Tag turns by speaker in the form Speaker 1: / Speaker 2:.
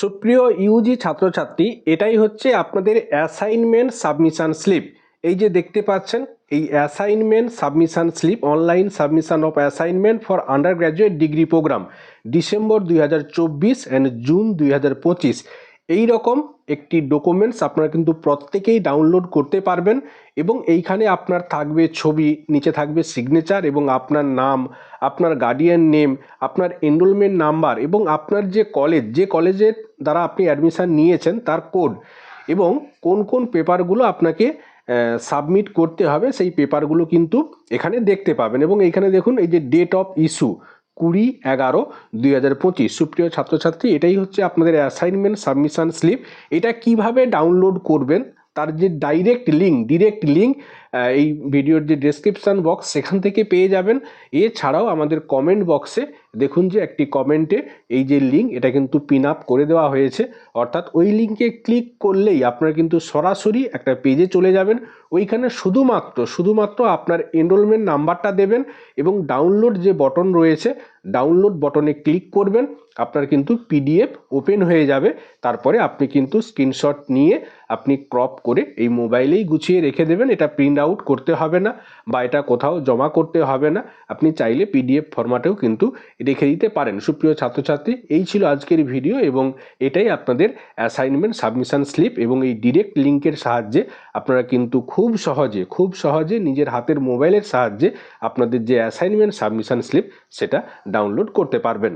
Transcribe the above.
Speaker 1: সুপ্রিয় ইউজি ছাত্রছাত্রী, এটাই হচ্ছে আপনাদের অ্যাসাইনমেন্ট সাবমিশান স্লিপ এই যে দেখতে পাচ্ছেন, এই assignment submission slip online submission of assignment for undergraduate degree programme December দুই হাজার চব্বিশ অ্যান্ড জুন দুই হাজার পঁচিশ। এই রকম একটি ডকুমেন্টস আপনারা কিন্তু প্রত্যেকেই ডাউনলোড করতে পারবেন এবং এইখানে আপনার থাকবে ছবি, নিচে থাকবে সিগনেচার এবং আপনার নাম, আপনার গার্ডিয়ান নেম আপনার এনরোলমেন্ট নাম্বার এবং আপনার যে কলেজ যে কলেজের দ্বারা আপনি অ্যাডমিশান নিয়েছেন তার কোড এবং কোন কোন পেপারগুলো আপনাকে সাবমিট করতে হবে সেই পেপারগুলো কিন্তু এখানে দেখতে পাবেন এবং এইখানে দেখুন এই যে ডেট অফ ইস্যু কুড়ি, এগারো, দুই হাজার পঁচিশ। সুপ্রিয় ছাত্রছাত্রী, এটাই হচ্ছে আপনাদের অ্যাসাইনমেন্ট সাবমিশান স্লিপ এটা কীভাবে ডাউনলোড করবেন? তার যে ডাইরেক্ট লিঙ্ক ডিরেক্ট লিঙ্ক এই ভিডিওর যে ডেসক্রিপশান বক্স সেখান থেকে পেয়ে যাবেন। এছাড়াও আমাদের কমেন্ট বক্সে দেখুন যে একটি কমেন্টে এই যে লিঙ্ক এটা কিন্তু পিন আপ করে দেওয়া হয়েছে। অর্থাৎ ওই লিঙ্কে ক্লিক করলেই আপনার কিন্তু সরাসরি একটা পেজে চলে যাবেন। ওইখানে শুধুমাত্র শুধুমাত্র আপনার এনরোলমেন্ট নাম্বারটা দেবেন এবং ডাউনলোড যে বটন রয়েছে ডাউনলোড বটনে ক্লিক করবেন, আপনার কিন্তু পিডিএফ ওপেন হয়ে যাবে। তারপরে আপনি কিন্তু স্ক্রিনশট নিয়ে আপনি ক্রপ করে এই মোবাইলেই গুছিয়ে রেখে দেবেন। এটা প্রিন্ট আউট করতে হবে না বা এটা কোথাও জমা করতে হবে না, আপনি চাইলে পিডিএফ ফরম্যাটেও কিন্তু রেখে দিতে পারেন। সুপ্রিয় ছাত্রছাত্রী, এই ছিল আজকের ভিডিও এবং এটাই আপনাদের অ্যাসাইনমেন্ট সাবমিশন স্লিপ এবং এই ডিরেক্ট লিঙ্কের সাহায্যে আপনারা কিন্তু খুব সহজে খুব সহজে নিজের হাতের মোবাইলের সাহায্যে আপনাদের যে অ্যাসাইনমেন্ট সাবমিশন স্লিপ সেটা ডাউনলোড করতে পারবেন।